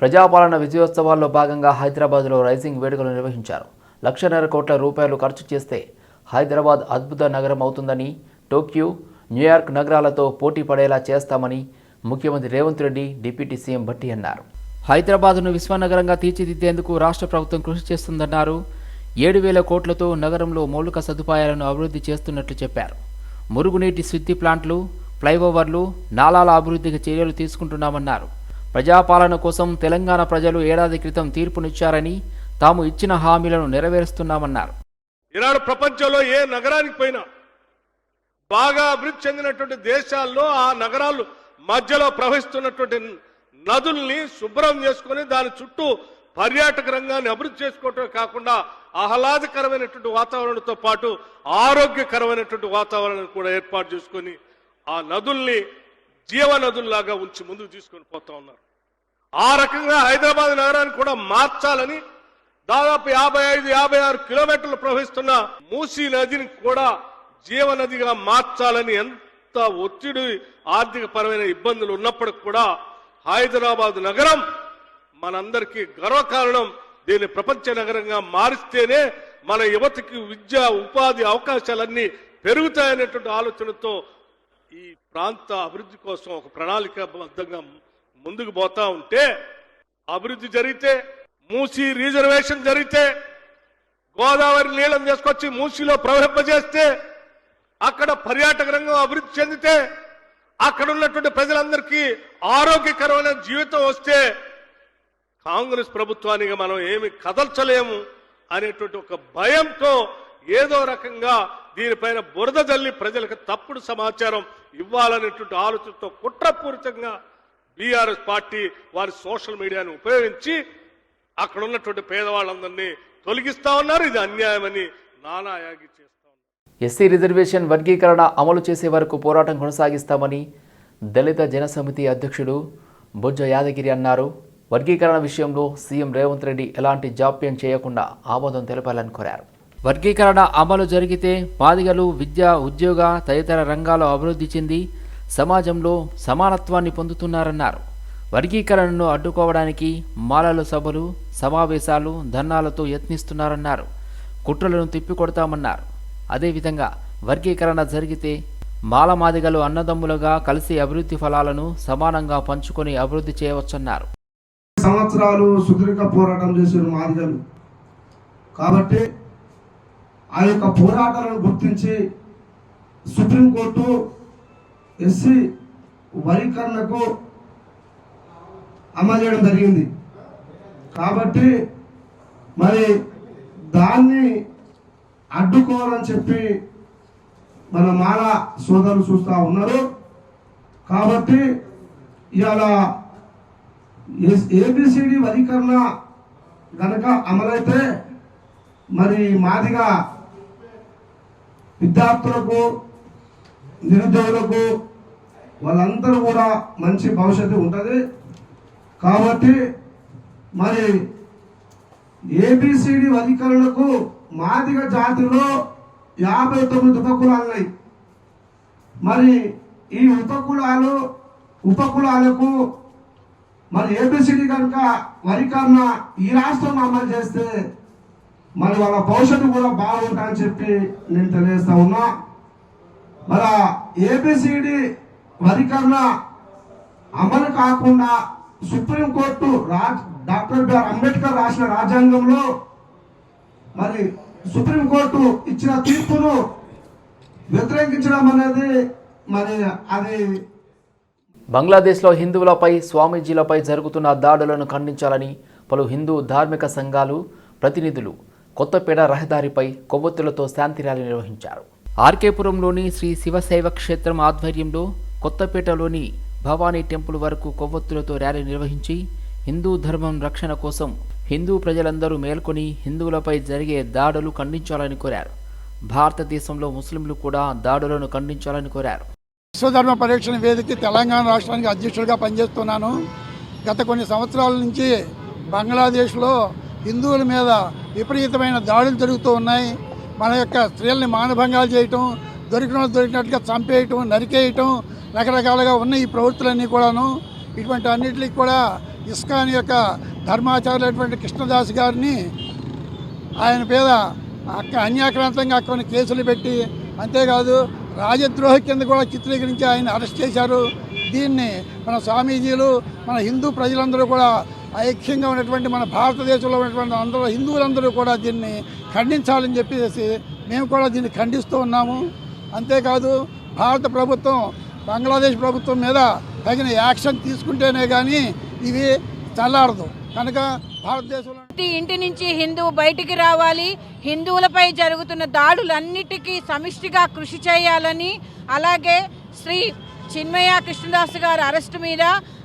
ప్రజాపాలన విజయోత్సవాల్లో భాగంగా హైదరాబాద్లో రైజింగ్ వేడుకలు నిర్వహించారు. లక్షన్నర కోట్ల రూపాయలు ఖర్చు చేస్తే హైదరాబాద్ అద్భుత నగరం అవుతుందని టోక్యో న్యూయార్క్ నగరాలతో పోటీ పడేలా చేస్తామని ముఖ్యమంత్రి రేవంత్ రెడ్డి డిప్యూటీ సీఎం భట్టి అన్నారు. హైదరాబాద్ను విశ్వనగరంగా తీర్చిదిద్దేందుకు రాష్ట్ర ప్రభుత్వం కృషి చేస్తుందన్నారు. ఏడు వేల కోట్లతో నగరంలో మౌలిక సదుపాయాలను అభివృద్ధి చేస్తున్నట్లు చెప్పారు. మురుగునీటి శుద్ధి ప్లాంట్లు ఫ్లైఓవర్లు నాలాల అభివృద్ధికి చర్యలు తీసుకుంటున్నామన్నారు. ప్రజాపాలన కోసం తెలంగాణ ప్రజలు ఏడాది క్రితం తీర్పునిచ్చారని తాము ఇచ్చిన హామీలను నెరవేరుస్తున్నామన్నారు. ఈనాడు ప్రపంచంలో ఏ నగరానికి పోయినా బాగా అభివృద్ధి చెందినటువంటి దేశాల్లో ఆ నగరాలు మధ్యలో ప్రవహిస్తున్నటువంటి నదుల్ని శుభ్రం చేసుకొని దాని చుట్టూ పర్యాటక రంగాన్ని అభివృద్ధి చేసుకోవటమే కాకుండా ఆహ్లాదకరమైనటువంటి వాతావరణంతో పాటు ఆరోగ్యకరమైనటువంటి వాతావరణం కూడా ఏర్పాటు చేసుకొని ఆ నదుల్ని జీవ నదుల్లాగా ఉంచి ముందుకు తీసుకొని పోతా ఉన్నారు. ఆ రకంగా హైదరాబాద్ నగరాన్ని కూడా మార్చాలని దాదాపు యాభై ఐదు యాభై ఆరు కిలోమీటర్లు ప్రవహిస్తున్న మూసీ నదిని కూడా జీవనదిగా మార్చాలని ఎంత ఒత్తిడి ఆర్థిక పరమైన ఇబ్బందులు ఉన్నప్పటికి కూడా హైదరాబాద్ నగరం మనందరికీ గర్వకారణం. దీన్ని ప్రపంచ నగరంగా మారిస్తేనే మన యువతకి విద్య ఉపాధి అవకాశాలన్నీ పెరుగుతాయనేటువంటి ఆలోచనతో ఈ ప్రాంత అభివృద్ధి కోసం ఒక ప్రణాళికాబద్ధంగా ముందుకు పోతా ఉంటే అభివృద్ధి జరిగితే మూసీ రిజర్వేషన్ జరిగితే గోదావరి నీళ్ళని తీసుకొచ్చి మూసీలో ప్రవహింపజేస్తే అక్కడ పర్యాటక రంగం అభివృద్ధి చెందితే అక్కడ ఉన్నటువంటి ప్రజలందరికీ ఆరోగ్యకరమైన జీవితం వస్తే కాంగ్రెస్ ప్రభుత్వానికి మనం ఏమి కదల్చలేము అనేటువంటి ఒక భయంతో ఏదో రకంగా దీనిపైన బురద జల్లి ప్రజలకు తప్పుడు సమాచారం ఇవ్వాలనేటువంటి ఆలోచనతో కుట్రపూరితంగా బీఆర్ఎస్ పార్టీ వారి సోషల్ మీడియాను ఉపయోగించి అక్కడ ఉన్నటువంటి పేదవాళ్ళందరినీ తొలగిస్తా ఉన్నారు. ఇది అన్యాయమని నానాయాగి చేస్తా ఉన్నారు. ఎస్సీ రిజర్వేషన్ వర్గీకరణ అమలు చేసే వరకు పోరాటం కొనసాగిస్తామని దళిత జనసమితి అధ్యక్షుడు బొజ్జ యాదగిరి అన్నారు. వర్గీకరణ విషయంలో సీఎం రేవంత్ రెడ్డి ఎలాంటి జాప్యం చేయకుండా ఆమోదం తెలపాలని కోరారు. వర్గీకరణ అమలు జరిగితే బాధిగలు విద్య ఉద్యోగ తదితర రంగాల్లో అభివృద్ధి చెంది సమాజంలో సమానత్వాన్ని పొందుతున్నారన్నారు. వర్గీకరణను అడ్డుకోవడానికి మాలల సభలు సమావేశాలు ధర్నాలతో యత్నిస్తున్నారన్నారు. కుట్రలను తిప్పికొడతామన్నారు. అదేవిధంగా వర్గీకరణ జరిగితే మాలమాదిగలు అన్నదమ్ములుగా కలిసి అభివృద్ధి ఫలాలను సమానంగా పంచుకొని అభివృద్ధి చేయవచ్చన్నారు. సంవత్సరాలు సుదీర్ఘ పోరాటం చేసిన మాదిగలు. కాబట్టి ఆ యొక్క పోరాటాలను గుర్తించి సుప్రీంకోర్టు ఎస్సీ వర్గీకరణకు అమలు చేయడం జరిగింది. కాబట్టి మరి దాన్ని అడ్డుకోవాలని చెప్పి మన మాల సోదరులు చూస్తూ ఉన్నారు. కాబట్టి ఇవాళ ఏబిసిడి వర్గీకరణ గనక అమలైతే మరి మాదిగా విద్యార్థులకు నిరుద్యోగులకు వాళ్ళందరూ కూడా మంచి భవిష్యత్తు ఉంటుంది. కాబట్టి మరి ఏబిసిడి వర్గీకరణకు మాదిగ జాతిలో యాభై తొమ్మిది ఉపకులాలు ఉన్నాయి మరి ఈ ఉపకులాలు ఉపకులాలకు మరి ఏబిసిడి కనుక వరికరణ ఈ రాష్ట్రం అమలు చేస్తే మరి వాళ్ళ భవిష్యత్తు కూడా బాగుంటుందని చెప్పి నేను తెలియజేస్తా ఉన్నా. మరి ఏబిసిడి వరికరణ అమలు కాకుండా సుప్రీంకోర్టు రాజ్ డాక్టర్ బిఆర్ అంబేద్కర్ రాసిన రాజ్యాంగంలో మరి సుప్రీంకోర్టు ఇచ్చిన తీర్పును వ్యతిరేకించడం అనేది మరి అది బంగ్లాదేశ్లో హిందువులపై స్వామీజీలపై జరుగుతున్న దాడులను ఖండించాలని పలు హిందూ ధార్మిక సంఘాలు ప్రతినిధులు కొత్తపేట రహదారిపై కొవ్వొత్తులతో శాంతి ర్యాలీ నిర్వహించారు. ఆర్కేపురంలోని శ్రీ శివశైవ క్షేత్రం ఆధ్వర్యంలో కొత్తపేటలోని భవానీ టెంపుల్ వరకు కొవ్వొత్తులతో ర్యాలీ నిర్వహించి హిందూ ధర్మం రక్షణ కోసం హిందూ ప్రజలందరూ మేల్కొని హిందువులపై జరిగే దాడులు ఖండించాలని కోరారు. భారతదేశంలో ముస్లింలు కూడా దాడులను ఖండించాలని కోరారు. విశ్వధర్మ పరీక్షణ వేదిక తెలంగాణ రాష్ట్రానికి అధ్యక్షుడిగా పనిచేస్తున్నాను. గత కొన్ని సంవత్సరాల నుంచి బంగ్లాదేశ్లో హిందువుల మీద విపరీతమైన దాడులు జరుగుతూ ఉన్నాయి. మన యొక్క స్త్రీల్ని మానభంగాలు చేయటం దొరికిన దొరికినట్టుగా చంపేయటం నరికేయటం రకరకాలుగా ఉన్న ఈ ప్రవృత్తులన్నీ కూడాను. ఇటువంటి అన్నిటికి కూడా ఇస్కాన్ యొక్క ధర్మాచార్యులైనటువంటి కృష్ణదాస్ గారిని ఆయన మీద అక్క అన్యాక్రాంతంగా కొన్ని కేసులు పెట్టి అంతేకాదు రాజద్రోహ కింద కూడా చిత్రీకరించి ఆయన అరెస్ట్ చేశారు. దీన్ని మన స్వామీజీలు మన హిందూ ప్రజలందరూ కూడా ఐక్యంగా ఉన్నటువంటి మన భారతదేశంలో ఉన్నటువంటి అందరూ హిందువులందరూ కూడా దీన్ని ఖండించాలని చెప్పేసి మేము కూడా దీన్ని ఖండిస్తూ ఉన్నాము. అంతేకాదు భారత ప్రభుత్వం బంగ్లాదేశ్ ప్రభుత్వం మీద తగిన యాక్షన్ తీసుకుంటేనే కానీ ఇవి చల్లారదు. కనుక భారతదేశంలో ప్రతి ఇంటి నుంచి హిందువు బయటికి రావాలి. హిందువులపై జరుగుతున్న దాడులన్నిటికీ సమిష్టిగా కృషి చేయాలని అలాగే శ్రీ చిన్మయ కృష్ణదాస్ గారి అరెస్టు మీద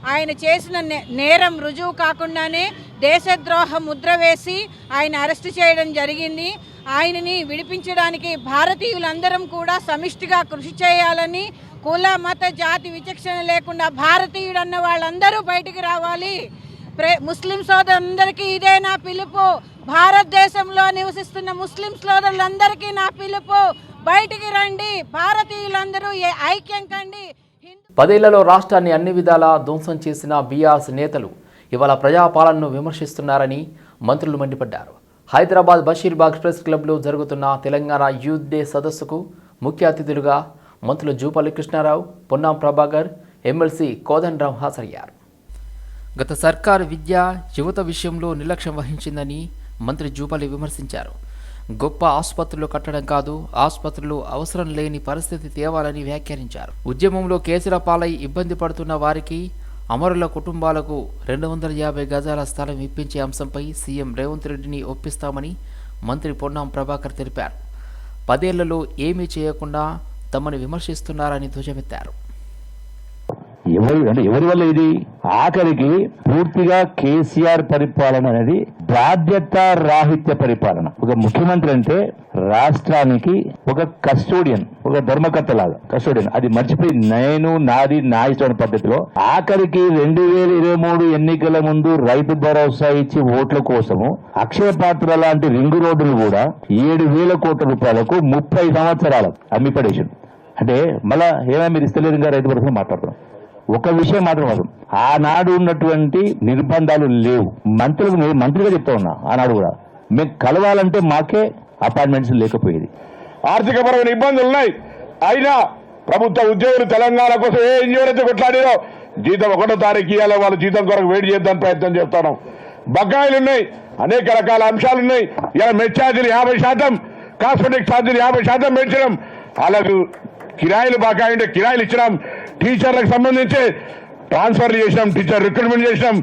ఆయన చేసిన నే- నేరం రుజువు కాకుండానే దేశద్రోహ ముద్ర వేసి ఆయన అరెస్టు చేయడం జరిగింది. ఆయనని విడిపించడానికి భారతీయులందరం కూడా సమిష్టిగా కృషి చేయాలని కుల మత జాతి విచక్షణ లేకుండా భారతీయుడన్న వాళ్ళందరూ బయటికి రావాలి. ప్రే ముస్లిం సోదరులందరికీ ఇదే నా పిలుపు. భారతదేశంలో నివసిస్తున్న ముస్లిం సోదరులందరికీ నా పిలుపు. బయటికి రండి. భారతీయులందరూ ఏ- ఐక్యం కండి. పదేళ్ళలో రాష్ట్రాన్ని అన్ని విధాలా ధ్వంసం చేసిన బీఆర్ఎస్ నేతలు ఇవాళ ప్రజాపాలనను విమర్శిస్తున్నారని మంత్రులు మండిపడ్డారు. హైదరాబాద్ బషీర్బాగ్ ప్రెస్ క్లబ్లో జరుగుతున్న తెలంగాణ యూత్ డే సదస్సుకు ముఖ్య అతిథులుగా మంత్రులు జూపల్లి కృష్ణారావు పొన్నాం ప్రభాకర్ ఎమ్మెల్సీ కోదండరావు హాజరయ్యారు. గత సర్కారు విద్య యువత విషయంలో నిర్లక్ష్యం వహించిందని మంత్రి జూపల్లి విమర్శించారు. గొప్ప ఆసుపత్రులు కట్టడం కాదు ఆసుపత్రులు అవసరం లేని పరిస్థితి తేవాలని వ్యాఖ్యానించారు. ఉద్యమంలో కేసుల పాలై ఇబ్బంది పడుతున్న వారికి అమరుల కుటుంబాలకు రెండు వందల యాభై గజాల స్థలం ఇప్పించే అంశంపై సీఎం రేవంత్ రెడ్డిని ఒప్పిస్తామని మంత్రి పొన్నాం ప్రభాకర్ తెలిపారు. పదేళ్ళలో ఏమీ చేయకుండా తమను విమర్శిస్తున్నారని ధ్వజమెత్తారు. ఎవరి అంటే ఎవరి వల్ల ఇది? ఆఖరికి పూర్తిగా కేసీఆర్ పరిపాలన అనేది బాధ్యత రాహిత్య పరిపాలన. ఒక ముఖ్యమంత్రి అంటే రాష్ట్రానికి ఒక కస్టోడియన్ ఒక ధర్మకర్త లాగా కస్టోడియన్. అది మర్చిపోయి నేను నాది నా ఇష్టమైన పద్ధతిలో ఆఖరికి రెండు వేల ఇరవై మూడు ఎన్నికల ముందు రైతు భరోసా ఇచ్చి ఓట్ల కోసము అక్షయ పాత్ర లాంటి రింగు రోడ్డులు కూడా ఏడు వేల కోట్ల రూపాయలకు ముప్పై సంవత్సరాలకు అమ్మి అంటే మళ్ళా ఏమైనా మీరు ఇస్తలేదు ఇంకా రైతు భరోసా మాట్లాడుతున్నాం. ఒక విషయం మాత్రం అవసరం ఆనాడు ఉన్నటువంటి నిర్బంధాలు లేవు. మంత్రులకు నేను మంత్రిగా చెప్తా ఉన్నా ఆనాడు కూడా. మేము కలవాలంటే మాకే అపాయింట్మెంట్స్ లేకపోయేది. ఆర్థికపరమైన ఇబ్బందులు ఉన్నాయి. అయినా ప్రభుత్వ ఉద్యోగులు తెలంగాణ కోసం ఏ ఇంజనీర్ కొట్లాడారో జీతం ఒకటో తారీఖు ఇవ్వాలి వాళ్ళ జీతం కొరకు వేడి చేద్దాం ప్రయత్నం చేస్తున్నాం బకాయిలు ఉన్నాయి అనేక రకాల అంశాలు ఉన్నాయి. ఇలా మెట్ ఛార్జీలు యాభై శాతం కాస్మెటిక్ ఛార్జీలు యాభై శాతం పెంచడం వాళ్ళకు కిరాయిలు బకాయి ఉంటే కిరాయిలు ఇచ్చినాం. టీచర్లకు సంబంధించి ట్రాన్స్ఫర్ చేసినాం టీచర్ రిక్రూట్మెంట్ చేసినాం.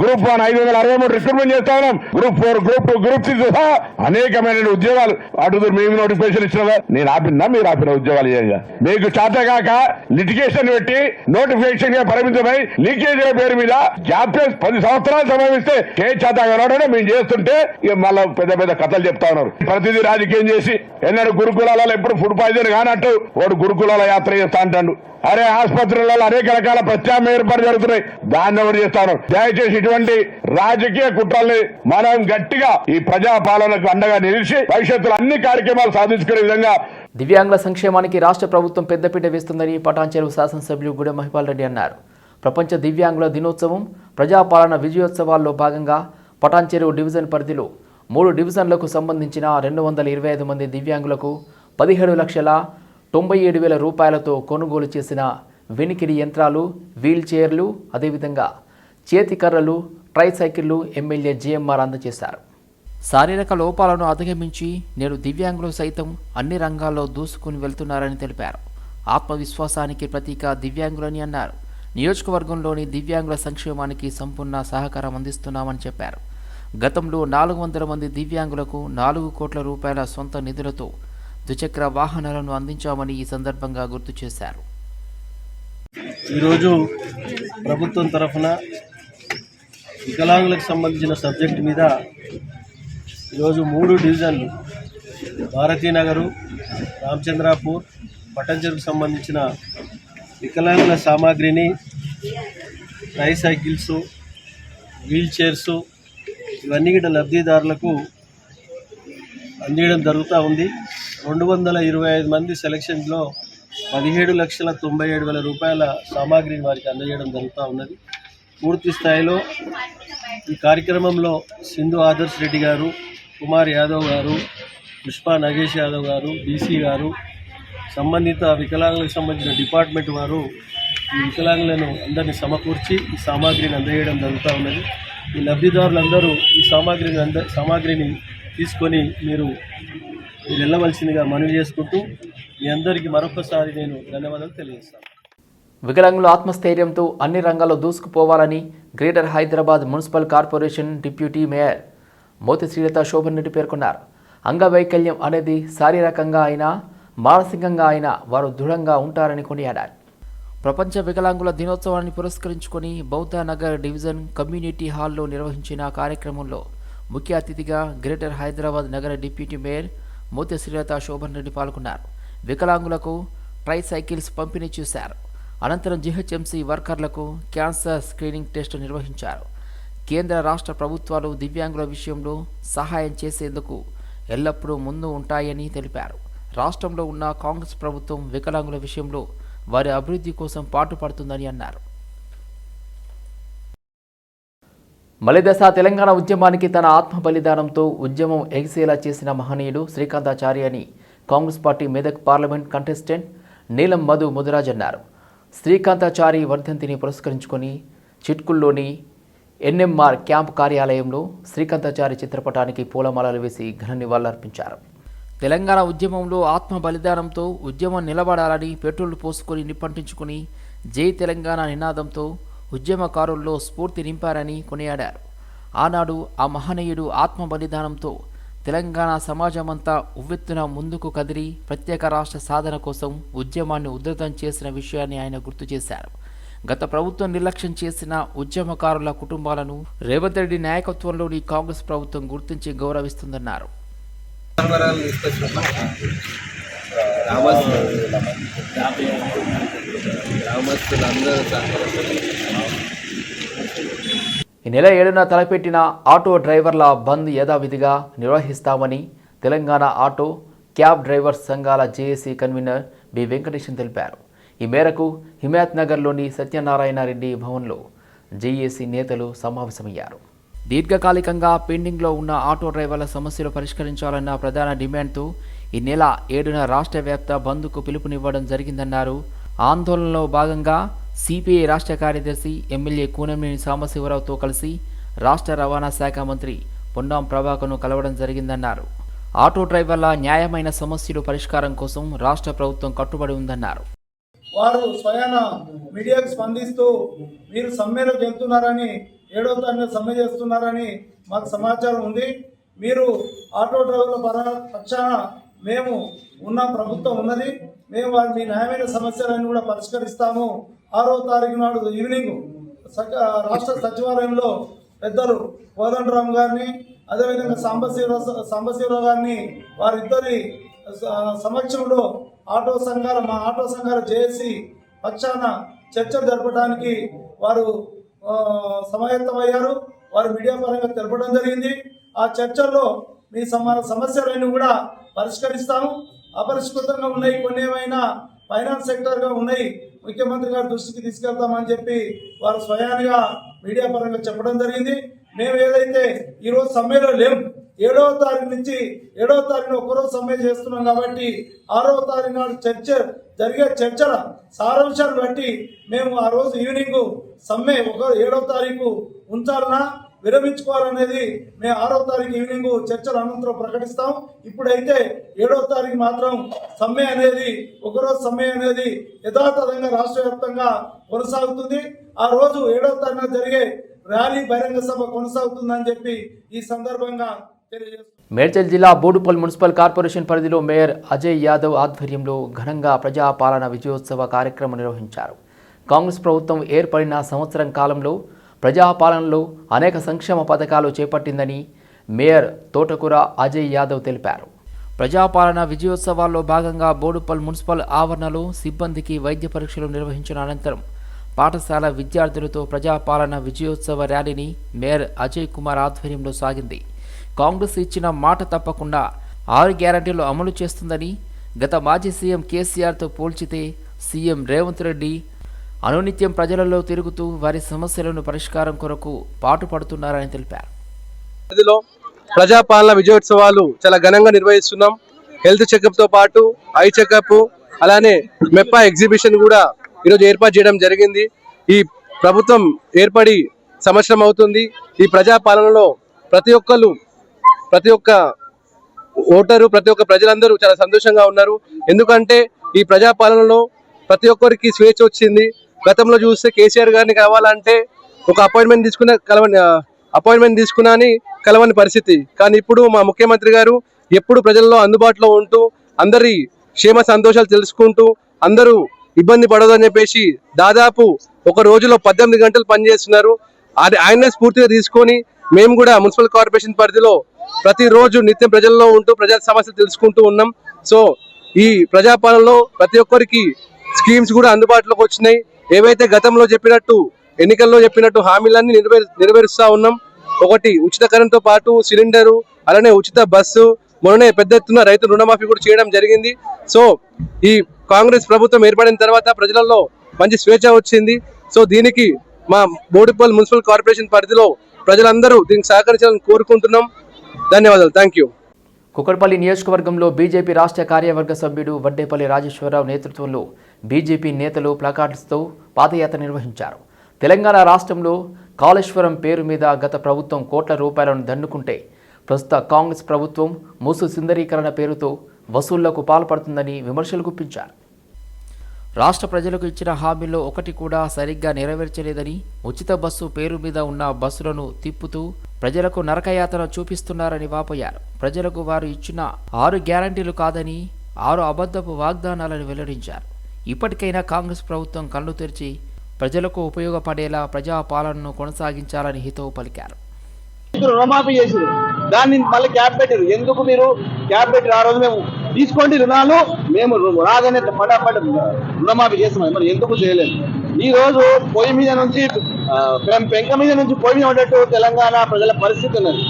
గ్రూప్ వన్ ఐదు వందల అరవై మూడు రిక్రూట్మెంట్ చేస్తా ఉన్నాం. Group four group two group six సహా అనేకమైన ఉద్యోగాలు. అటు మేము నోటిఫికేషన్ ఇచ్చినా. నేను ఆపినా మీరు ఆపిన ఉద్యోగాలు చేయంగా మీకు చేతగాక లిటిగేషన్ పెట్టి నోటిఫికేషన్గా పరిమితమై లీకేజీల పేరు మీద జాప్యం పది సంవత్సరాలు సమయమిస్తే కే చేతగానే మేము చేస్తుంటే ఇక మళ్ళా పెద్ద పెద్ద కథలు చెప్తా ఉన్నారు. ప్రతిదీ రాజకీయం చేసి ఎన్నడూ గురుకులాలలో ఎప్పుడు ఫుడ్ పాయిజన్ కానట్టు వాడు గురుకులాల యాత్ర చేస్తా అంటాడు. అరే ఆసుపత్రులలో అనేక రకాల ప్రత్యామ్నాయ ఏర్పాటు జరుగుతున్నాయి. దాన్ని ఎవరు చేస్తాను దయచేసి ఇటువంటి రాజకీయ కుట్రల్ని మనం గట్టిగా ఈ ప్రజా పాలనకు అండగా నిలిచి భవిష్యత్తులో అన్ని కార్యక్రమాలు సాధించుకునే విధంగా దివ్యాంగుల సంక్షేమానికి రాష్ట్ర ప్రభుత్వం పెద్దపీట వేస్తుందని పటాన్చెరు శాసనసభ్యులు గుడె మహిపాల్ రెడ్డి అన్నారు. ప్రపంచ దివ్యాంగుల దినోత్సవం ప్రజాపాలన విజయోత్సవాల్లో భాగంగా పటాన్చెరు డివిజన్ పరిధిలో మూడు డివిజన్లకు సంబంధించిన రెండు వందల ఇరవై ఐదు మంది దివ్యాంగులకు పదిహేడు లక్షల తొంభై ఏడు వేల రూపాయలతో కొనుగోలు చేసిన వెనికిడి యంత్రాలు వీల్ చైర్లు అదేవిధంగా చేతి కర్రలు ట్రైసైకిళ్ళు ఎమ్మెల్యే జిఎంఆర్ అందజేశారు. శారీరక లోపాలను అధిగమించి నేడు దివ్యాంగులు సైతం అన్ని రంగాల్లో దూసుకుని వెళ్తున్నారని తెలిపారు. ఆత్మవిశ్వాసానికి ప్రతీక దివ్యాంగులని అన్నారు. నియోజకవర్గంలోని దివ్యాంగుల సంక్షేమానికి సంపూర్ణ సహకారం అందిస్తున్నామని చెప్పారు. గతంలో నాలుగు వందల మంది దివ్యాంగులకు నాలుగు కోట్ల రూపాయల సొంత నిధులతో ద్విచక్ర వాహనాలను అందించామని ఈ సందర్భంగా గుర్తు చేశారు. ఈరోజు ప్రభుత్వం తరఫున వికలాంగులకు సంబంధించిన సబ్జెక్టు మీద ఈరోజు మూడు డివిజన్లు భారతీనగరు రామచంద్రాపూర్ పటంచెరుకు సంబంధించిన వికలాంగుల సామాగ్రిని ట్రైసైకిల్స్ వీల్ చైర్స్ ఇవన్నీ కూడా లబ్ధిదారులకు అందించడం జరుగుతూ ఉంది. రెండు వందల ఇరవై ఐదు మంది సెలక్షన్లో పదిహేడు లక్షల తొంభై ఏడు వేల రూపాయల సామాగ్రిని వారికి అందజేయడం జరుగుతూ ఉన్నది. పూర్తి స్థాయిలో ఈ కార్యక్రమంలో సింధు ఆదర్శ్ రెడ్డి గారు కుమార్ యాదవ్ గారు పుష్ప నగేష్ యాదవ్ గారు బీసీ గారు సంబంధిత వికలాంగులకు సంబంధించిన డిపార్ట్మెంట్ వారు ఈ వికలాంగులను అందరినీ సమకూర్చి ఈ సామాగ్రిని అందజేయడం జరుగుతూ ఉన్నది. ఈ లబ్ధిదారులందరూ ఈ సామాగ్రిని అంద సామాగ్రిని తీసుకొని మీరు వెళ్ళవలసిందిగా మనవి చేసుకుంటూ మీ అందరికీ మరొకసారి నేను ధన్యవాదాలు తెలియజేస్తాను. వికలాంగుల ఆత్మస్థైర్యంతో అన్ని రంగాల్లో దూసుకుపోవాలని greater Hyderabad municipal corporation deputy mayor Moti Srilatha Shobhan Reddy పేర్కొన్నారు. అంగవైకల్యం అనేది శారీరకంగా అయినా మానసికంగా అయినా వారు దృఢంగా ఉంటారని కొనియాడారు. ప్రపంచ వికలాంగుల దినోత్సవాన్ని పురస్కరించుకొని బౌద్ధ నగర్ డివిజన్ కమ్యూనిటీ హాల్లో నిర్వహించిన కార్యక్రమంలో ముఖ్య అతిథిగా గ్రేటర్ హైదరాబాద్ నగర డిప్యూటీ మేయర్ మోతి శ్రీలత శోభన్ రెడ్డి పాల్గొన్నారు. వికలాంగులకు ట్రై సైకిల్స్ పంపిణీ చేశారు. అనంతరం జిహెచ్ఎంసీ వర్కర్లకు క్యాన్సర్ స్క్రీనింగ్ టెస్ట్ నిర్వహించారు. కేంద్ర రాష్ట్ర ప్రభుత్వాలు దివ్యాంగుల విషయంలో సహాయం చేసేందుకు ఎల్లప్పుడూ ముందు ఉంటాయని తెలిపారు. రాష్ట్రంలో ఉన్న కాంగ్రెస్ ప్రభుత్వం వికలాంగుల విషయంలో వారి అభివృద్ధి కోసం పాటుపడుతుందని అన్నారు. మలిదశ తెలంగాణ ఉద్యమానికి తన ఆత్మ బలిదానంతో ఉద్యమం ఎగిసేలా చేసిన మహనీయుడు శ్రీకాంతాచారి అని Congress party Medak parliament contestant Neelam Madhu Mudiraj అన్నారు. శ్రీకాంతాచారి వర్ధంతిని పురస్కరించుకొని చిట్కుల్లోని ఎన్ఎంఆర్ క్యాంప్ కార్యాలయంలో శ్రీకాంతాచారి చిత్రపటానికి పూలమాలలు వేసి ఘన నివాళులర్పించారు. తెలంగాణ ఉద్యమంలో ఆత్మ బలిదానంతో ఉద్యమం నిలబడాలని పెట్రోల్ పోసుకొని నిప్పంటించుకుని జై తెలంగాణ నినాదంతో ఉద్యమకారుల్లో స్ఫూర్తి నింపారని కొనియాడారు. ఆనాడు ఆ మహనీయుడు ఆత్మ బలిదానంతో తెలంగాణ సమాజమంతా ఉవ్వెత్తున ముందుకు కదిలి ప్రత్యేక రాష్ట్ర సాధన కోసం ఉద్యమాన్ని ఉధృతం చేసిన విషయాన్ని ఆయన గుర్తు చేశారు. గత ప్రభుత్వం నిర్లక్ష్యం చేసిన ఉద్యమకారుల కుటుంబాలను రేవంత్ రెడ్డి నాయకత్వంలోని కాంగ్రెస్ ప్రభుత్వం గుర్తించి గౌరవిస్తుందన్నారు. ఈ నెల ఏడున తలపెట్టిన ఆటో డ్రైవర్ల బంద్ యథావిధిగా నిర్వహిస్తామని తెలంగాణ ఆటో క్యాబ్ డ్రైవర్స్ సంఘాల జేఏసీ కన్వీనర్ బి వెంకటేశన్ తెలిపారు. ఈ మేరకు హిమాయత్ నగర్లోని సత్యనారాయణ రెడ్డి భవన్లో జేఏసీ నేతలు సమావేశమయ్యారు. దీర్ఘకాలికంగా పెండింగ్లో ఉన్న ఆటో డ్రైవర్ల సమస్యలు పరిష్కరించాలన్న ప్రధాన డిమాండ్తో ఈ నెల ఏడున రాష్ట్ర వ్యాప్త బంద్కు పిలుపునివ్వడం జరిగిందన్నారు. ఆందోళనలో భాగంగా సిపిఐ రాష్ట్ర కార్యదర్శి ఎమ్మెల్యే కూనంనేని సాంబశివరావుతో కలిసి రాష్ట్ర రవాణా శాఖ మంత్రి పొన్నాం ప్రభాకర్ను కలవడం జరిగిందన్నారు. ఆటో డ్రైవర్ల న్యాయమైన సమస్యలు పరిష్కారం కోసం రాష్ట్ర ప్రభుత్వం కట్టుబడి ఉందన్నారు. వారు స్వయాన మీడియాకు స్పందిస్తూ మీరు సమ్మెలోకి వెళ్తున్నారని ఏడో తారీఖు సమ్మె చేస్తున్నారని మాకు సమాచారం ఉంది. మీరు ఆటో డ్రైవర్ల పర పక్షాన మేము ఉన్న ప్రభుత్వం ఉన్నది. మేము వారి మీ న్యాయమైన సమస్యలను కూడా పరిష్కరిస్తాము. ఆరో తారీఖు నాడు ఈవినింగ్ రాష్ట్ర సచివాలయంలో పెద్దలు కోదండరామ్ గారిని అదేవిధంగా సాంబశివరావు సాంబశివరావు గారిని వారిద్దరి సమక్షంలో ఆటో సంఘాల మా ఆటో సంఘాలు చేసి పక్షాన చర్చ జరపడానికి వారు సమాయత్తమయ్యారు. వారు మీడియా పరంగా తెలపడం జరిగింది. ఆ చర్చల్లో మీ సమ సమస్యలన్నీ కూడా పరిష్కరిస్తాము. అపరిష్కృతంగా ఉన్నాయి కొన్ని ఏమైనా ఫైనాన్స్ సెక్టర్గా ఉన్నాయి ముఖ్యమంత్రి గారి దృష్టికి తీసుకెళ్తామని చెప్పి వారు స్వయానిగా మీడియా పరంగా చెప్పడం జరిగింది. మేము ఏదైతే ఈరోజు సమ్మెలో లేము ఏడవ తారీఖు నుంచి ఏడవ తారీఖున ఒకరోజు సమ్మె చేస్తున్నాం కాబట్టి ఆరవ తారీఖు నాడు చర్చ జరిగే చర్చల సారాంశాన్ని బట్టి మేము ఆ రోజు ఈవినింగ్ సమ్మె ఒక ఏడవ తారీఖు ఉంచాలనా విరమించుకోవాలనేది మేము ఆరవ తారీఖు ఈవినింగ్ చర్చల అనంతరం ప్రకటిస్తాం. ఇప్పుడైతే ఏడవ తారీఖు మాత్రం సమ్మె అనేది ఒకరోజు సమ్మె అనేది యథాతథంగా రాష్ట్ర వ్యాప్తంగా కొనసాగుతుంది. ఆ రోజు ఏడవ తారీఖున జరిగే ర్యాలీ బహిరంగ సభ కొనసాగుతుందని చెప్పి ఈ సందర్భంగా తెలియజేస్తున్నాం. మేడ్చల్ జిల్లా బోడుపల్ మున్సిపల్ కార్పొరేషన్ పరిధిలో మేయర్ అజయ్ యాదవ్ ఆధ్వర్యంలో ఘనంగా ప్రజాపాలన విజయోత్సవ కార్యక్రమం నిర్వహించారు. కాంగ్రెస్ ప్రభుత్వం ఏర్పడిన సంవత్సరం కాలంలో ప్రజాపాలనలో అనేక సంక్షేమ పథకాలు చేపట్టిందని మేయర్ తోటకూర అజయ్ యాదవ్ తెలిపారు. ప్రజాపాలన విజయోత్సవాల్లో భాగంగా బోడుపల్ మున్సిపల్ ఆవరణలో సిబ్బందికి వైద్య పరీక్షలు నిర్వహించిన అనంతరం పాఠశాల విద్యార్థులతో ప్రజాపాలన విజయోత్సవ ర్యాలీని మేయర్ అజయ్ కుమార్ ఆధ్వర్యంలో సాగింది. కాంగ్రెస్ ఇచ్చిన మాట తప్పకుండా ఆరు గ్యారంటీలు అమలు చేస్తుందని గత మాజీ సీఎం కేసీఆర్తో పోల్చితే సీఎం రేవంత్ రెడ్డి అనునిత్యం ప్రజలలో తిరుగుతూ వారి సమస్యలను పరిష్కారం కొరకు పాటుపడుతున్నారని తెలిపారు. ప్రజాపాలన విజయోత్సవాలు చాలా ఘనంగా నిర్వహిస్తున్నాం. హెల్త్ చెకప్తో పాటు ఐ చెకప్ అలానే మెప్పా ఎగ్జిబిషన్ కూడా ఈరోజు ఏర్పాటు చేయడం జరిగింది. ఈ ప్రభుత్వం ఏర్పడి సంవత్సరం అవుతుంది. ఈ ప్రజాపాలనలో ప్రతి ఒక్కరు ప్రతి ఒక్క ఓటరు ప్రతి ఒక్క ప్రజలందరూ చాలా సంతోషంగా ఉన్నారు. ఎందుకంటే ఈ ప్రజాపాలనలో ప్రతి ఒక్కరికి స్వేచ్ఛ వచ్చింది. గతంలో చూస్తే కేసీఆర్ గారిని కావాలంటే ఒక అపాయింట్మెంట్ తీసుకున్న కలవని అపాయింట్మెంట్ తీసుకున్నా అని కలవని పరిస్థితి. కానీ ఇప్పుడు మా ముఖ్యమంత్రి గారు ఎప్పుడు ప్రజల్లో అందుబాటులో ఉంటూ అందరి క్షేమ సంతోషాలు తెలుసుకుంటూ అందరూ ఇబ్బంది పడదు అని చెప్పేసి దాదాపు ఒక రోజులో పద్దెనిమిది గంటలు పనిచేస్తున్నారు. అది ఆయనే స్ఫూర్తిగా తీసుకొని మేము కూడా మున్సిపల్ కార్పొరేషన్ పరిధిలో ప్రతిరోజు నిత్యం ప్రజల్లో ఉంటూ ప్రజల సమస్యలు తెలుసుకుంటూ ఉన్నాం. సో ఈ ప్రజాపాలనలో ప్రతి ఒక్కరికి స్కీమ్స్ కూడా అందుబాటులోకి వచ్చినాయి. ఏవైతే గతంలో చెప్పినట్టు ఎన్నికల్లో చెప్పినట్టు హామీలన్నీ నెరవేరు నెరవేరుస్తా ఉన్నాం ఒకటి ఉచిత కరెంట్తో పాటు సిలిండరు అలానే ఉచిత బస్సు మొన్ననే పెద్ద ఎత్తున రైతు రుణమాఫీ కూడా చేయడం జరిగింది. సో ఈ కాంగ్రెస్ ప్రభుత్వం ఏర్పడిన తర్వాత ప్రజలలో మంచి స్వేచ్ఛ వచ్చింది. సో దీనికి మా బోడిపల్ మున్సిపల్ కార్పొరేషన్ పరిధిలో ప్రజలందరూ దీనికి సహకరించాలని కోరుకుంటున్నాం. ధన్యవాదాలు. Thank you. కుకట్పల్లి నియోజకవర్గంలో బీజేపీ రాష్ట్ర కార్యవర్గ సభ్యుడు వడ్డేపల్లి రాజేశ్వరరావు నేతృత్వంలో బీజేపీ నేతలు ప్లకార్డ్స్తో పాదయాత్ర నిర్వహించారు. తెలంగాణ రాష్ట్రంలో కాళేశ్వరం పేరు మీద గత ప్రభుత్వం కోట్ల రూపాయలను దండుకుంటే ప్రస్తుత కాంగ్రెస్ ప్రభుత్వం మూసు సిందరీకరణ పేరుతో వసూళ్ళకు పాల్పడుతుందని విమర్శలు గుప్పించారు. రాష్ట్ర ప్రజలకు ఇచ్చిన హామీల్లో ఒకటి కూడా సరిగ్గా నెరవేర్చలేదని ఉచిత బస్సు పేరు మీద ఉన్న బస్సులను తిప్పుతూ ప్రజలకు నరకయాతన చూపిస్తున్నారని వాపోయారు. ప్రజలకు వారు ఇచ్చిన ఆరు గ్యారంటీలు కాదని ఆరు అబద్ధపు వాగ్దానాలను వెల్లడించారు. ఇప్పటికైనా కాంగ్రెస్ ప్రభుత్వం కళ్ళు తెరిచి ప్రజలకు ఉపయోగపడేలా ప్రజా పాలనను కొనసాగించాలని హితవు పలికారు. రుణమాఫీ చేసింది దాన్ని మళ్ళీ క్యాప్ పెట్టారు ఎందుకు మీరు క్యాప్ పెట్టారు ఆ రోజు మేము తీసుకోండి రుణాలు. మేము రాదనే రాగానే పటాపట్ రుణమాఫీ చేస్తున్నాం. మరి ఎందుకు చేయలేదు? ఈ రోజు పొయ్యి మీద నుంచి పెంక మీద నుంచి పొయ్యి మీద ఉండేట్టు తెలంగాణ ప్రజల పరిస్థితి ఉన్నది.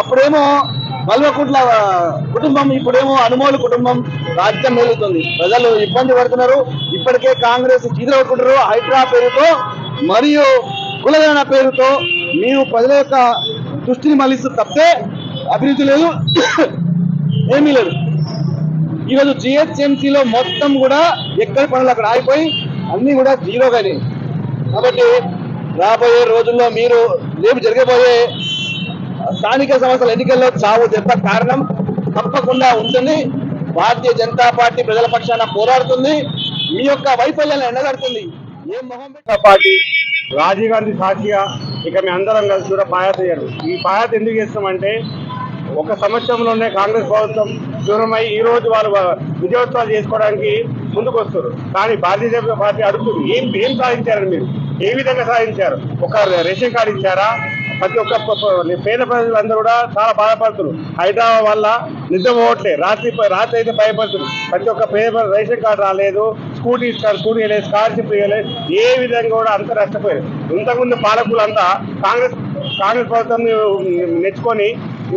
అప్పుడేమో కల్వకుంట్ల కుటుంబం ఇప్పుడేమో అనుమోలు కుటుంబం రాజ్యం మేలుతుంది. ప్రజలు ఇబ్బంది పడుతున్నారు. ఇప్పటికే కాంగ్రెస్ చీదరవుకుంటారు హైడ్రా పేరుతో మరియు కులగణ పేరుతో మీరు ప్రజల యొక్క దృష్టిని మళ్ళిస్తూ తప్పితే అభివృద్ధి లేదు. ఏమీ లేదు. ఈరోజు జిహెచ్ఎంసీలో మొత్తం కూడా ఎక్కడి పనులు అక్కడ ఆగిపోయి అన్నీ కూడా జీరోగానే. కాబట్టి రాబోయే రోజుల్లో మీరు రేపు జరగబోయే స్థానిక సంస్థల ఎన్నికల్లో చావు దెబ్బ కారణం తప్పకుండా ఉంటుంది. భారతీయ జనతా పార్టీ ప్రజల పక్షాన పోరాడుతుంది. మీ యొక్క వైఫల్యాన్ని ఎండగడుతుంది ఏం మొహం పార్టీ రాజీవ్ గాంధీ సాక్షిగా ఇక మీ అందరం కలిసి కూడా పాయాత చేయరు. ఈ పాయాత ఎందుకు చేస్తామంటే ఒక సంవత్సరంలోనే కాంగ్రెస్ ప్రభుత్వం దూరమై ఈ రోజు వాళ్ళు విజయోత్సవాలు చేసుకోవడానికి ముందుకు వస్తారు కానీ భారతీయ జనతా పార్టీ అడుగుతుంది ఏం ఏం సాధించారని మీరు? ఏ విధంగా సాధించారు? ఒక రేషన్ కార్డు ఇచ్చారా? ప్రతి ఒక్క పేద ప్రజలు పేద ప్రజలందరూ కూడా చాలా బాధపడుతున్నారు. హైదరాబాద్ వల్ల నిద్ర పోవట్లేదు రాత్రి రాత్రి అయితే భయపడుతున్నారు. ప్రతి ఒక్క పేద రేషన్ కార్డు రాలేదు స్కూటీ స్కూటీ ఇవ్వలేదు స్కాలర్షిప్ ఇవ్వలేదు ఏ విధంగా కూడా అంత నష్టపోయారు. ఇంతకుముందు పాలకులంతా కాంగ్రెస్ కాంగ్రెస్ ప్రభుత్వం నెచ్చుకొని ఈ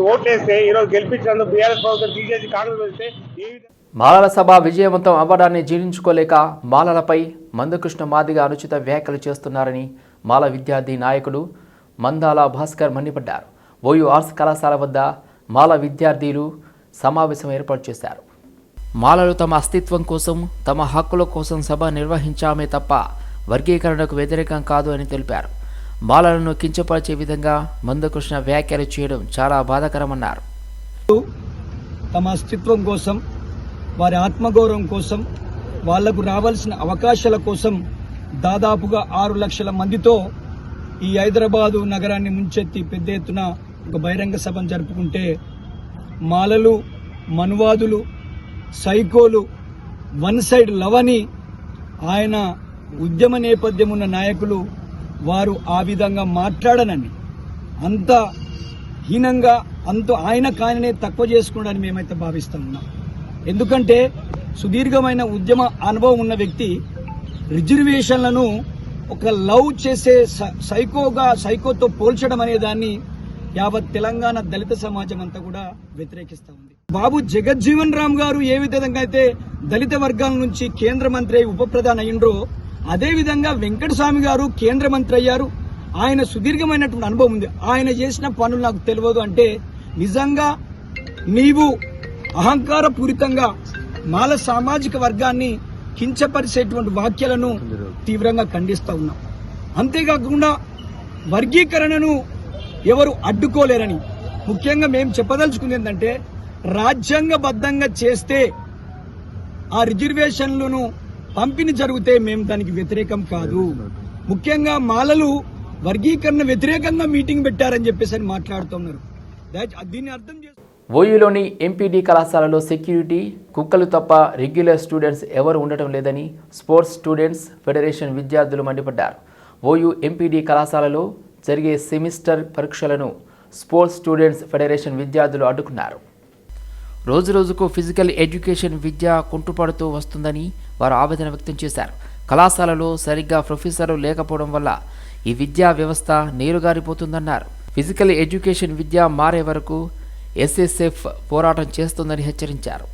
ఈరోజు గెలిపించినందుకు బీఆర్ఎస్ ప్రభుత్వం తీసేసి కాంగ్రెస్ వెళ్తే ఏ విధంగా మాలల సభ విజయవంతం అవ్వడాన్ని జీర్ణించుకోలేక మాలలపై మందకృష్ణ మాదిగ అనుచిత వ్యాఖ్యలు చేస్తున్నారని మాల విద్యార్థి నాయకుడు మందాల భాస్కర్ మండిపడ్డారు. ఓయూ ఆర్ట్స్ కళాశాల వద్ద మాల విద్యార్థులు సమావేశం ఏర్పాటు చేశారు. మాలలు తమ అస్తిత్వం కోసం తమ హక్కుల కోసం సభ నిర్వహించామే తప్ప వర్గీకరణకు వ్యతిరేకం కాదు అని తెలిపారు. మాలలను కించపరిచే విధంగా మందకృష్ణ వ్యాఖ్యలు చేయడం చాలా బాధాకరమన్నారు. తమ అస్తిత్వం కోసం వారి ఆత్మగౌరవం కోసం వాళ్ళకు రావాల్సిన అవకాశాల కోసం దాదాపుగా ఆరు లక్షల మందితో ఈ హైదరాబాదు నగరాన్ని ముంచెత్తి పెద్ద ఎత్తున ఒక బహిరంగ సభను జరుపుకుంటే మాలలు మనువాదులు సైకోలు వన్ సైడ్ లవని ఆయన ఉద్యమ నేపథ్యం ఉన్న నాయకులు వారు ఆ విధంగా మాట్లాడనని అంత హీనంగా అంత ఆయన కాయనే తక్కువ చేసుకోవడానికి మేమైతే భావిస్తా ఉన్నాం. ఎందుకంటే సుదీర్ఘమైన ఉద్యమ అనుభవం ఉన్న వ్యక్తి రిజర్వేషన్లను ఒక లవ్ చేసే సైకోగా సైకోతో పోల్చడం అనే దాన్ని యావత్ తెలంగాణ దళిత సమాజం అంతా కూడా వ్యతిరేకిస్తా ఉంది. బాబు జగజ్జీవన్ రామ్ గారు ఏ విధంగా అయితే దళిత వర్గాల నుంచి కేంద్ర మంత్రి అయి ఉప ప్రధాని అయ్యిండ్రో అదేవిధంగా వెంకటస్వామి గారు కేంద్ర మంత్రి అయ్యారు. ఆయన సుదీర్ఘమైనటువంటి అనుభవం ఉంది. ఆయన చేసిన పనులు నాకు తెలియదు అంటే నిజంగా నీవు అహంకారపూరితంగా మాల సామాజిక వర్గాన్ని కించపరిచేటువంటి వాక్యాలను తీవ్రంగా ఖండిస్తూ ఉన్నాం. అంతేకాకుండా వర్గీకరణను ఎవరు అడ్డుకోలేరని ముఖ్యంగా మేము చెప్పదలుచుకుంది ఏంటంటే రాజ్యాంగబద్ధంగా చేస్తే ఆ రిజర్వేషన్లను పంపిణీ జరిగితే మేము దానికి వ్యతిరేకం కాదు. ముఖ్యంగా మాలలు వర్గీకరణ వ్యతిరేకంగా మీటింగ్ పెట్టారని చెప్పేసి అని మాట్లాడుతున్నారు దీన్ని అర్థం చేసి ఓయూలోని ఎంపీడీ కళాశాలలో సెక్యూరిటీ కుక్కలు తప్ప రెగ్యులర్ స్టూడెంట్స్ ఎవరు ఉండటం లేదని స్పోర్ట్స్ స్టూడెంట్స్ ఫెడరేషన్ విద్యార్థులు మండిపడ్డారు. ఓయూ ఎంపీడీ కళాశాలలో జరిగే సెమిస్టర్ పరీక్షలను స్పోర్ట్స్ స్టూడెంట్స్ ఫెడరేషన్ విద్యార్థులు అడ్డుకున్నారు. రోజురోజుకు ఫిజికల్ ఎడ్యుకేషన్ విద్య కుంటుపడుతూ వస్తుందని వారు ఆవేదన వ్యక్తం చేశారు. కళాశాలలో సరిగ్గా ప్రొఫెసర్లు లేకపోవడం వల్ల ఈ విద్యా వ్యవస్థ నీరుగారిపోతుందన్నారు. ఫిజికల్ ఎడ్యుకేషన్ విద్య మారే వరకు ఎస్ఎస్ఎఫ్ పోరాటం చేస్తుందని హెచ్చరించారు.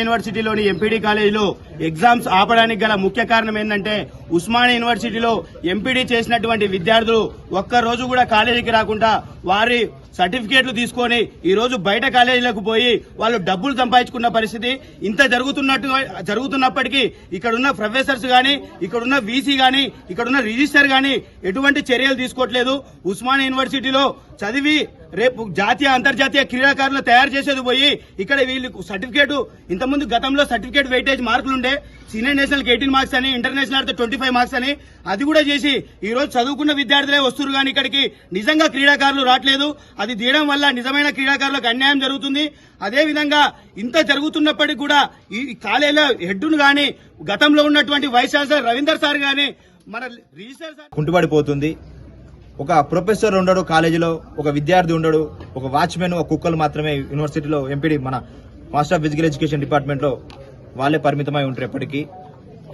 యూనివర్సిటీలోని ఎంపీడీ కాలేజీలో ఎగ్జామ్స్ ఆపడానికి గల ముఖ్య కారణం ఏంటంటే ఉస్మానియా యూనివర్సిటీలో ఎంపీడీ చేసినటువంటి విద్యార్థులు ఒక్క రోజు కూడా కాలేజీకి రాకుండా వారి సర్టిఫికేట్లు తీసుకొని ఈ రోజు బయట కాలేజీలకు పోయి వాళ్ళు డబ్బులు సంపాదించుకున్న పరిస్థితి ఇంత జరుగుతున్నట్టు జరుగుతున్నప్పటికీ ఇక్కడున్న ప్రొఫెసర్స్ కానీ ఇక్కడున్న వీసీ కానీ ఇక్కడున్న రిజిస్టర్ కానీ ఎటువంటి చర్యలు తీసుకోవట్లేదు. ఉస్మానియా యూనివర్సిటీలో చదివి రేపు జాతీయ అంతర్జాతీయ క్రీడాకారులు తయారు చేసేది పోయి ఇక్కడ వీళ్ళకు సర్టిఫికేట్ ఇంతకుముందు గతంలో సర్టిఫికేట్ వెయిటేజ్ మార్కులు ఉండే సీనియర్ నేషనల్ ఎయిటీన్ మార్క్స్ అని ఇంటర్నేషనల్ అయితే ట్వంటీ ఫైవ్ మార్క్స్ అని అది కూడా చేసి ఈ రోజు చదువుకున్న విద్యార్థులే వస్తున్నారు కానీ ఇక్కడికి నిజంగా క్రీడాకారులు రావట్లేదు. అది తీయడం వల్ల నిజమైన క్రీడాకారులకు అన్యాయం జరుగుతుంది. అదేవిధంగా ఇంత జరుగుతున్నప్పటికీ కూడా ఈ కాలేజీలో హెడ్ను కానీ గతంలో ఉన్నటువంటి వైస్ ఛాన్సలర్ రవీందర్ సార్ గాని మన రిజిస్టర్ సార్ కుంటుపడిపోతుంది ఒక ప్రొఫెసర్ ఉండడు కాలేజీలో ఒక విద్యార్థి ఉండడు ఒక వాచ్మెన్ ఒక కుక్కలు మాత్రమే యూనివర్సిటీలో ఎంపీడీ మన మాస్టర్ ఆఫ్ ఫిజికల్ ఎడ్యుకేషన్ డిపార్ట్మెంట్లో వాళ్ళే పరిమితమై ఉంటారు ఎప్పటికీ.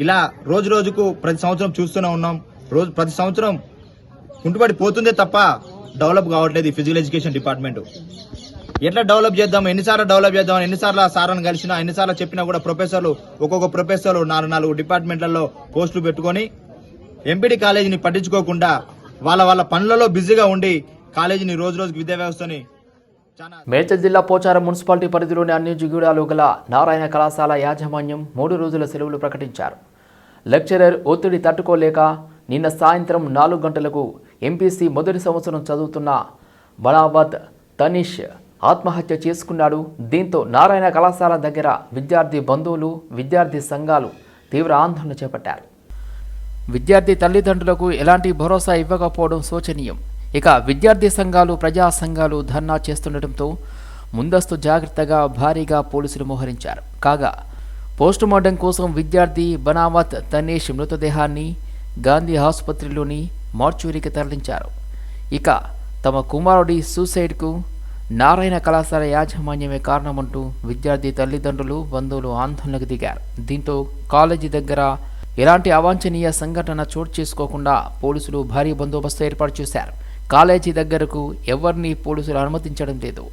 ఇలా రోజు రోజుకు ప్రతి సంవత్సరం చూస్తూనే ఉన్నాం. రోజు ప్రతి సంవత్సరం కుంటుపడిపోతుందే తప్ప డెవలప్ కావట్లేదు ఈ ఫిజికల్ ఎడ్యుకేషన్ డిపార్ట్మెంట్. ఎట్లా డెవలప్ చేద్దాం ఎన్నిసార్లు డెవలప్ చేద్దాం ఎన్నిసార్లు ఆ సార్ని కలిసినా ఎన్నిసార్లు చెప్పినా కూడా ప్రొఫెసర్లు ఒక్కొక్క ప్రొఫెసర్లు నాలుగు నాలుగు డిపార్ట్మెంట్లలో పోస్టులు పెట్టుకొని ఎంపీడీ కాలేజీని పట్టించుకోకుండా వాళ్ళ వాళ్ళ పనులలో బిజీగా ఉండి కాలేజీని రోజు రోజుకి విద్యా వ్యవస్థని మేడ్చల్ జిల్లా పోచారం మున్సిపాలిటీ పరిధిలోని అన్ని జిగూడాలు గల నారాయణ కళాశాల యాజమాన్యం మూడు రోజుల సెలవులు ప్రకటించారు. లెక్చరర్ ఒత్తిడి తట్టుకోలేక నిన్న సాయంత్రం నాలుగు గంటలకు ఎంపీసీ మొదటి సంవత్సరం చదువుతున్న బడాబాద్ తనీష్ ఆత్మహత్య చేసుకున్నాడు. దీంతో నారాయణ కళాశాల దగ్గర విద్యార్థి బంధువులు విద్యార్థి సంఘాలు తీవ్ర ఆందోళన చేపట్టారు. విద్యార్థి తల్లిదండ్రులకు ఎలాంటి భరోసా ఇవ్వకపోవడం శోచనీయం. ఇక విద్యార్థి సంఘాలు ప్రజా సంఘాలు ధర్నా చేస్తుండటంతో ముందస్తు జాగ్రత్తగా భారీగా పోలీసులు మోహరించారు. కాగా పోస్టుమార్టం కోసం విద్యార్థి బనావత్ తనేష్ మృతదేహాన్ని గాంధీ ఆసుపత్రిలోని మార్చురీకి తరలించారు. ఇక తమ కుమారుడి సూసైడ్కు నారాయణ కళాశాల యాజమాన్యమే కారణమంటూ విద్యార్థి తల్లిదండ్రులు బంధువులు ఆందోళనకు దిగారు. దీంతో కాలేజీ దగ్గర ఎలాంటి అవాంఛనీయ సంఘటన చోటు చేసుకోకుండా పోలీసులు భారీ బందోబస్తు ఏర్పాటు చేశారు. కాలేజీ దగ్గరకు ఎవరిని పోలీసులు అనుమతించడం లేదు.